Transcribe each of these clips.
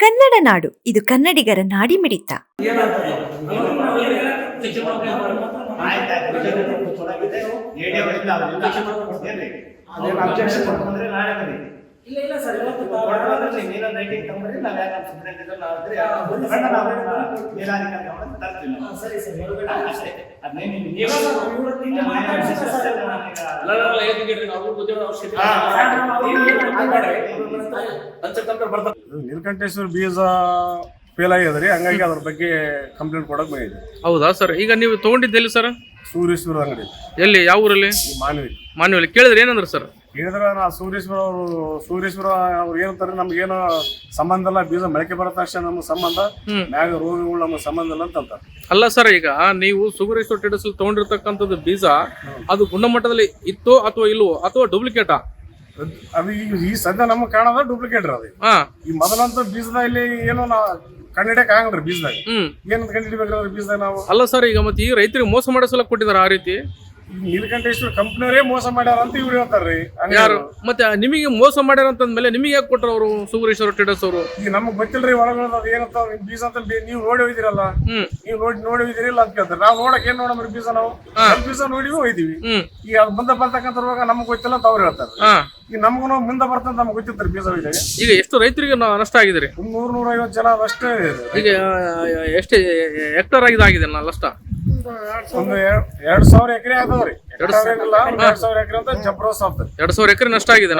ಕನ್ನಡ ನಾಡು ಇದು ಕನ್ನಡಿಗರ ನಾಡಿಮಿಡಿತ ಇಲ್ಲ ಇಲ್ಲ ನೀಲಕಂಠೇಶ್ವರ ಬೀಜ ಫೇಲ್ ಆಗ್ಯದ್ರಿ ಹಂಗಾಗಿ ಅದ್ರ ಬಗ್ಗೆ ಕಂಪ್ಲೇಂಟ್ ಕೊಡಕ್ ಬಂದಿದೆ ಹೌದಾ ಸರ್? ಈಗ ನೀವು ತಗೊಂಡಿದ್ದೆಲ್ಲಿ ಸರ್? ಸೂರ್ಯೇಶ್ವರ ಅಂಗಡಿ. ಎಲ್ಲಿ ಯಾವ ಊರಲ್ಲಿ? ಮಾನವಿ ಮಾನವಿ ಕೇಳಿದ್ರೆ ಏನಂದ್ರೆ ಸರ್? ಹೇಳಿದ್ರ ನಾ ಸೂರ್ಯೇಶ್ವರ ಅವರು ಸೂರ್ಯೇಶ್ವರ ಅವ್ರು ಏನಂತಾರೆ ಏನೋ ಸಂಬಂಧ ಇಲ್ಲ ಬೀಜ ಮೊಳಕೆ ಬರೋ ತಕ್ಷಣ ನಮ್ಗೆ ಸಂಬಂಧ. ಮ್ಯಾಗ ರೋಗಗಳು ನಮ್ಮ ಸಂಬಂಧ ಇಲ್ಲ ಅಂತ ಅಂತಾರೆ. ಅಲ್ಲ ಸರ್ ಈಗ ನೀವು ಸುಗರೇಶ್ವರ ಟೆಡಸ್ ತಗೊಂಡಿರ್ತಕ್ಕಂಥದ್ದು ಬೀಜ ಅದು ಗುಣಮಟ್ಟದಲ್ಲಿ ಇತ್ತೋ ಅಥವಾ ಇಲ್ವೋ ಅಥವಾ ಡೂಪ್ಲಿಕೇಟಾ ಅದ್- ಈಗ ಈ ಸದ್ಯ ನಮ್ಗೆ ಕಾಣದ ಡೂಪ್ಲಿಕೇಟ್ ಅದು. ಹಾ. ಈ ಮೊದಲಂತೂ ಬೀಜದ ಇಲ್ಲಿ ಏನೋ ನಾ ಕಂಡಿಡಿಯಕ್ ಆಗಲ್ರಿ ಬೀಜದಾಗ. ಹ್ಮ್. ಏನಂತ ಕಂಡಿಡಿಬೇಕ್ರಿ ಬೀಜದಾಗ ನಾವು? ಅಲ್ಲ ಸರ್ ಈಗ ಮತ್ತೆ ಈ ರೈತರಿಗೆ ಮೋಸ ಮಾಡೋ ಸಲ ಕೊಟ್ಟಿದ್ದಾರೆ ಆ ರೀತಿ. ನೀಲಕಂಠೇಶ್ವರ ಕಂಪ್ನಿಯವರೇ ಮೋಸ ಮಾಡ್ಯಾರ ಅಂತ ಇವ್ರು ಹೇಳ್ತಾರ್ರಿ. ಯಾರು. ಮತ್ತೆ ನಿಮಗೆ ಮೋಸ ಮಾಡ್ಯಾರ ಅಂತಂದ್ಮೇಲೆ ನಿಮಗೆ ಯಾಕೆ ಕೊಟ್ಟರು ಅವರು ಸುಗರೇಶ್ವರ ಟ್ರೇಡರ್ಸ್ ಅವರು? ಈಗ ನಮಗ್ ಗೊತ್ತಿಲ್ರಿ ಒಳಗೊಳದ ಅದು ಏನಂತ ಬೀಜ ಅಂತ ಬಿ- ನೀವು ನೋಡಿ ಹೋಗಿದಿರಲ್ಲ ಹ್ಮ್. ನೀವು ನೋಡಿ ನೋಡಿ ಹೋಯ್ದಿರಿಲ್ಲ ಅಂತ ಕೇಳ್ತಾರೆ. ನಾವು ನೋಡಕ್ ಏನ್ ನೋಡಮ್ರಿ ಬೀಜ ನಾವು? ಬೀಸ ಬೀಜ ನೋಡಿವಿ ಹೋಯ್ದಿವಿ. ಹ್ಮ್. ಈಗ ಅದು ಮುಂದೆ ಬರ್ತಕ್ಕಂಥ ರೋಗ ನಮಗ್ ಗೊತ್ತಿಲ್ಲ ಅಂತ ಅವ್ರು ಹೇಳ್ತಾರೆ ಹಾ. ಈಗ ನಮಗೂ ಮುಂದೆ ಬರ್ತಂತ ನಮ್ಗೆ ಗೊತ್ತಿರ್ತಾರೆ ಬೀಜ ಹೋಯ್ದಾಗ ಈಗ ಎಷ್ಟು ರೈತರಿಗೆ ನಾವು ನಷ್ಟ ಆಗಿದೆ ಒಂದ್ ನೂರ್ ನೂರ ಐವತ್ತು ಜನ ಅಷ್ಟೇ ಈಗ ಎಷ್ಟು ಹೆಕ್ಟರ್ ಆಗಿದೆ ನಾ ನಷ್ಟ ಒಂದು ಎರಡ್- ಸಾವಿರ ಎಕರೆ ಆದವ್ರಿ ಎರಡ್ ಸಾವಿರ ಏನಿಲ್ಲ ಎರಡ್ ಸಾವಿರ ಎಕರೆ ಅಂತ ಜಬ್ರೋಸ್ ಆಗ್ತದೆ. ಎರಡ್ ಸಾವಿರ ಎಕರೆ ನಷ್ಟ ಆಗಿದೆ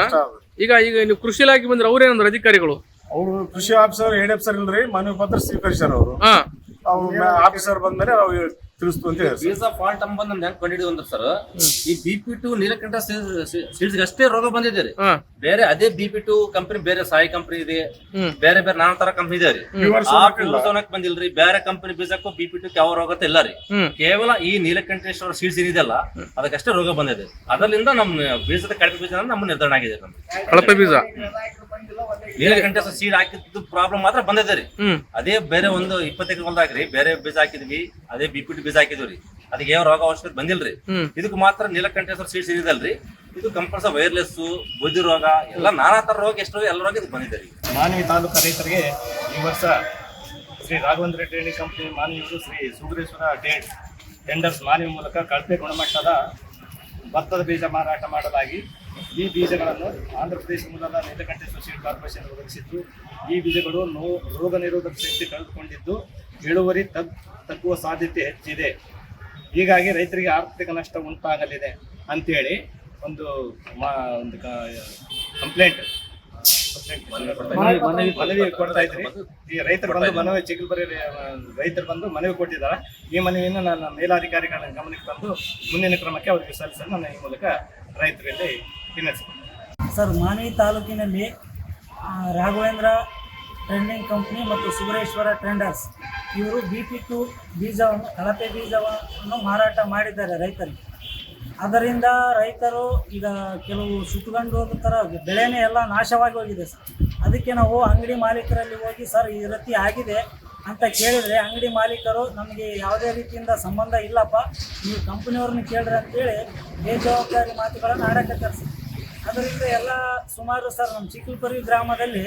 ಈಗ ಈಗ ನೀವು ಕೃಷಿ ಇಲಾಖೆ ಬಂದ್ರೆ ಅವ್ರೇನಂದ್ರೆ ಅಧಿಕಾರಿಗಳು? ಅವರು ಕೃಷಿ ಆಫೀಸರ್ ಹೆಡ್ ಆಫೀಸರ್ ಇಲ್ರಿ ಮನವಿ ಪತ್ರ ಸ್ವೀಕರಿಸ್ಯಾರ ಅವ್ರು. ಆಫೀಸರ್ ಬಂದ್ಮೇಲೆ ಅವ್ರು ತಿಳಿಸ್ತು ಅಂತ ಹೇಳಿ ಬೀಜ ಫಾಲ್ಟ್ ಅಂಬಂದ್ ನಮ್ದು ಹೆಂಗ್ ಕಂಡಿಡಿದ್ವು ಅಂದ್ರೆ ಸರ್ ಈ B P two Neelakantha seeds ಅಷ್ಟೇ ರೋಗ ಬಂದಿದೆ ರೀ. ಹಾ. ಬೇರೆ ಅದೇ ಬಿ ಪಿ ಟು ಕಂಪನಿ ಬೇರೆ ಸಾಯಿ ಕಂಪನಿ ಇದೆ. ಬೇರೆ ಬೇರೆ ನಾನಾ ತರ ಕಂಪನಿ ಇದೆ ರೀ. ಆ ಹಾಕಿಲ್ಲ. ಪ್ಯೂರ್ಸೋನಕ್ ಬಂದಿಲ್ರಿ ಬೇರೆ ಕಂಪನಿ ಬೀಜಕ್ಕೂ ಬಿ ಪಿ ಟು ಯಾವ ರೋಗ ಅಂತ ಇಲ್ಲ ರೀ. ಹ್ಮ್. ಕೇವಲ ಈ ನೀಲಕಂಠೇಶ್ವರ ಸೀಡ್ಸ್ ಏನಿದೆಲ್ಲ ಅದಕ್ಕಷ್ಟೇ ರೋಗ ಬಂದಿದೆ. ಅದರಿಂದ ನಮ್ಮ ಬೀಜದ ಕಡಿಮೆ ಬೀಜ ಅಂದ್ರೆ ನಮ್ಮ ನಿರ್ಧಾರ ಆಗಿದೆ ನಮ್ಗೆ ಕಳಪೆ ಬೀಜ. ನೀಲಕಂಠೇಶ್ವರ ಸೀಡ್ ಹಾಕಿದ್ದು ಪ್ರಾಬ್ಲಮ್ ಮಾತ್ರ ಬಂದಿದೆ ರೀ. ಅದೇ ಬೇರೆ ಒಂದು ಇಪ್ಪತ್ತೈದು ರೀ ಬೇರೆ ಬೀಜ ಹಾಕಿದ್ವಿ ಅದೇ ಬಿ ಬೀಜ ಹಾಕಿದ್ವಿ ರೀ. ಅದಕ್ಕೆ ಯಾವ ರೋಗ ಅವಶ್ಯಕತೆ ಬಂದಿಲ್ರಿ. ಇದಕ್ಕೆ ಮಾತ್ರ ನೀಲಕಂಠೇಶ್ವರ ಸೀಡ್ ಸಿಗಿದಲ್ರಿ ಇದು ಕಂಪಲ್ಸರಿ ವೈರ್ಲೆಸ್ ಬುದ್ಧಿ ರೋಗ ಎಲ್ಲ ನಾನಾ ತರ ರೋಗ ಎಷ್ಟು ಎಲ್ಲ ರೋಗ ಇದು ಬಂದಿದೆ ರೀ. ಮಾನವಿ ತಾಲೂಕು ರೈತರಿಗೆ ಈ ವರ್ಷ ಶ್ರೀ ರಾಘವೇಂದ್ರ ಟ್ರೇಡಿಂಗ್ ಕಂಪನಿ ಮಾನವಿಯವರು ಶ್ರೀ ಸುಗ್ರೇಶ್ವರ ಟೇಡ್ ಟೆಂಡರ್ಸ್ ಮಾನವಿ ಮೂಲಕ ಕಳಪೆ ಗುಣಮಟ್ಟದ ಭತ್ತದ ಬೀಜ ಮಾರಾಟ ಮಾಡಲಾಗಿ ಈ ಬೀಜಗಳನ್ನು ಆಂಧ್ರಪ್ರದೇಶ ಮೂಲದ ನೀಲಕಂಠೇಶ್ವರ ಸೊಸೈಟಿ ಕಾರ್ಪೊರೇಷನ್ ಒದಗಿಸಿದ್ದು, ಈ ಬೀಜಗಳು ನೋ, ರೋಗ ನಿರೋಧಕ ಶಕ್ತಿ ಕಳೆದುಕೊಂಡಿದ್ದು ಇಳುವರಿ ತಗ್, ತಗ್ಗುವ ಸಾಧ್ಯತೆ ಹೆಚ್ಚಿದೆ. ಹೀಗಾಗಿ ರೈತರಿಗೆ ಆರ್ಥಿಕ ನಷ್ಟ ಉಂಟಾಗಲಿದೆ ಅಂತೇಳಿ ಒಂದು ಮಾ, ಒಂದು ಕಂಪ್ಲೇಂಟ್. ಮನವಿ ಮನವಿ ಕೊಡ್ತಾ ಇದ್ರಿ. ಈ ರೈತರು ಬಂದು ಮನವಿ ಚಿಕ್ಕಲ್ಬರಿ ರೈತರು ಬಂದು ಮನವಿ ಕೊಟ್ಟಿದ್ದಾರೆ. ಈ ಮನವಿಯನ್ನು ನನ್ನ ಮೇಲಾಧಿಕಾರಿಗಳ ಗಮನಕ್ಕೆ ತಂದು ಮುಂದಿನ ಕ್ರಮಕ್ಕೆ ಅವರಿಗೆ ಸಲ್ಲಿಸಲು ನನ್ನ ಈ ಮೂಲಕ ರೈತರಲ್ಲಿ ವಿನಂತಿಸಿದೆ ಸರ್, ಮಾನಿ ತಾಲೂಕಿನಲ್ಲಿ ರಾಘವೇಂದ್ರ ಟ್ರೆಂಡಿಂಗ್ ಕಂಪ್ನಿ ಮತ್ತು ಸುಬರೇಶ್ವರ ಟ್ರೆಂಡರ್ಸ್ ಇವರು ಬಿ ಪಿ ಟು ಬೀಜವನ್ನು, ಕಳಪೆ ಬೀಜವನ್ನು ಮಾರಾಟ ಮಾಡಿದ್ದಾರೆ ರೈತರಿಗೆ. ಅದರಿಂದ ರೈತರು ಈಗ ಕೆಲವು ಸುಟ್ಕೊಂಡು ಹೋದ ಥರ ಬೆಳೆನೇ ಎಲ್ಲ ನಾಶವಾಗಿ ಹೋಗಿದೆ ಸರ್. ಅದಕ್ಕೆ ನಾವು ಅಂಗಡಿ ಮಾಲೀಕರಲ್ಲಿ ಹೋಗಿ, ಸರ್, ಈ ರೀತಿ ಆಗಿದೆ ಅಂತ ಕೇಳಿದರೆ ಅಂಗಡಿ ಮಾಲೀಕರು, ನಮಗೆ ಯಾವುದೇ ರೀತಿಯಿಂದ ಸಂಬಂಧ ಇಲ್ಲಪ್ಪ. ನೀವು ಕಂಪ್ನಿಯವ್ರನ್ನ ಕೇಳ್ರಿ ಅಂತೇಳಿ ಬೇಜವಾಬ್ದಾರಿ ಮಾತುಗಳನ್ನು ಆಡಕತ್ತಾರೆ ಸರ್. ಅದರಿಂದ ಎಲ್ಲ ಸುಮಾರು ಸರ್, ನಮ್ಮ ಚಿಕ್ಕಲ್ಪುರಿ ಗ್ರಾಮದಲ್ಲಿ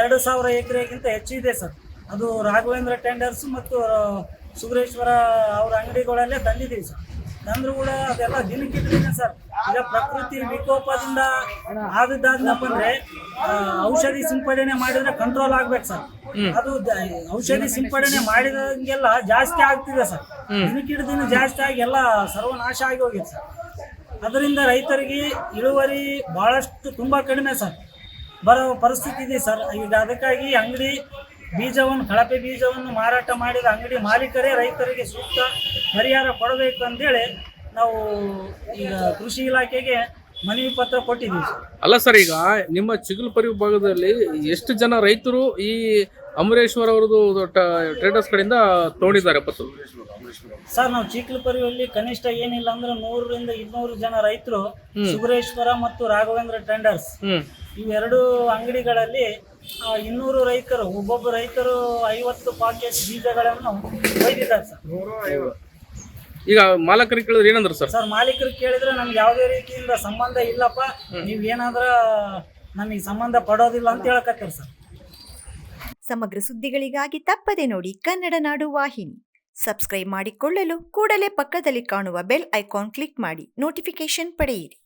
ಎರಡು ಸಾವಿರ ಎಕರೆಗಿಂತ ಹೆಚ್ಚಿದೆ ಸರ್. ಅದು ರಾಘವೇಂದ್ರ ಟೆಂಡರ್ಸ್ ಮತ್ತು ಸುಗ್ರೇಶ್ವರ ಅವರ ಅಂಗಡಿಗಳಲ್ಲೇ ತಂದಿದ್ದೀವಿ ಸರ್. ತಂದ್ರು ಕೂಡ ಅದೆಲ್ಲ ದಿನಕ್ಕಿಂತ ದಿನ ಸರ್? ಈಗ ಪ್ರಕೃತಿ ವಿಕೋಪದಿಂದ ಆದದ್ದಾದ್ನಪ್ಪ ಅಂದ್ರೆ ಔಷಧಿ ಸಿಂಪಡಣೆ ಮಾಡಿದ್ರೆ ಕಂಟ್ರೋಲ್ ಆಗ್ಬೇಕು ಸರ್. ಅದು ಔಷಧಿ ಸಿಂಪಡಣೆ ಮಾಡಿದಂಗೆಲ್ಲ ಜಾಸ್ತಿ ಆಗ್ತಿದೆ ಸರ್. ದಿನಕ್ಕಿಂತ ದಿನ ಜಾಸ್ತಿ ಆಗಿ ಎಲ್ಲ ಸರ್ವನಾಶ ಆಗಿ ಹೋಗಿದೆ ಸರ್. ಅದರಿಂದ ರೈತರಿಗೆ ಇಳುವರಿ ಬಹಳಷ್ಟು ತುಂಬಾ ಕಡಿಮೆ ಸರ್. ಬರೋ ಪರಿಸ್ಥಿತಿ ಇದೆ ಸರ್. ಈಗ ಅದಕ್ಕಾಗಿ ಅಂಗಡಿ ಬೀಜವನ್ನು ಕಳಪೆ ಬೀಜವನ್ನು ಮಾರಾಟ ಮಾಡಿದ ಅಂಗಡಿ ಮಾಲೀಕರೇ ರೈತರಿಗೆ ಸೂಕ್ತ ಪರಿಹಾರ ಕೊಡಬೇಕು ಅಂತೇಳಿ ನಾವು ಈಗ ಕೃಷಿ ಇಲಾಖೆಗೆ ಮನವಿ ಪತ್ರ ಕೊಟ್ಟಿದ್ದೀವಿ. ಸರ್ ಅಲ್ಲ ಸರ್ ಈಗ ನಿಮ್ಮ ಚಿಗಲ್ಪರಿ ವಿಭಾಗದಲ್ಲಿ ಎಷ್ಟು ಜನ ರೈತರು ಈ ಅಮರೇಶ್ವರ್ ಅವರದು ಟ್ರೇಡರ್ಸ್ ಕಡೆಯಿಂದ ತಗೊಂಡಿದ್ದಾರೆ ಪತ್ತು? ಸರ್ ನಾವು ಚಿಕ್ಲಪರಿಯಲ್ಲಿ ಕನಿಷ್ಠ ಏನಿಲ್ಲ ಅಂದ್ರೆ ನೂರರಿಂದ ಇನ್ನೂರು ಜನ ರೈತರು ಸುಬ್ರೇಶ್ವರ ಮತ್ತು ರಾಘವೇಂದ್ರ ಟೆಂಡರ್ಸ್ ಹ್ಮ್. ಇವೆರಡು ಅಂಗಡಿಗಳಲ್ಲಿ ಇನ್ನೂರು ರೈತರು ಒಬ್ಬೊಬ್ಬ ರೈತರು ಐವತ್ತು ಪಾಕೆಟ್ ಬೀಜಗಳನ್ನು ಒಯ್ದಿದ್ದಾರೆ ಸರ್. ಈಗ ಮಾಲಕರಿಗೆ ಕೇಳಿದ್ರೆ ಏನಂದ್ರು ಸರ್? ಸರ್ ಮಾಲೀಕರು ಕೇಳಿದ್ರೆ ನಮ್ಗೆ ಯಾವುದೇ ರೀತಿಯಿಂದ ಸಂಬಂಧ ಇಲ್ಲಪ್ಪ. ನೀವು ಏನಾದ್ರ ನಮಗೆ ಸಂಬಂಧ ಪಡೋದಿಲ್ಲ ಅಂತ ಹೇಳಕತ್ತಾರೆ ಸರ್. ಸಮಗ್ರ ಸುದ್ದಿಗಳಿಗಾಗಿ ತಪ್ಪದೆ ನೋಡಿ ಕನ್ನಡ ನಾಡು ವಾಹಿನಿ. ಸಬ್ಸ್ಕ್ರೈಬ್ ಮಾಡಿಕೊಳ್ಳಲು ಕೂಡಲೇ ಪಕ್ಕದಲ್ಲಿ ಕಾಣುವ ಬೆಲ್ ಐಕಾನ್ ಕ್ಲಿಕ್ ಮಾಡಿ ನೋಟಿಫಿಕೇಶನ್ ಪಡೆಯಿರಿ.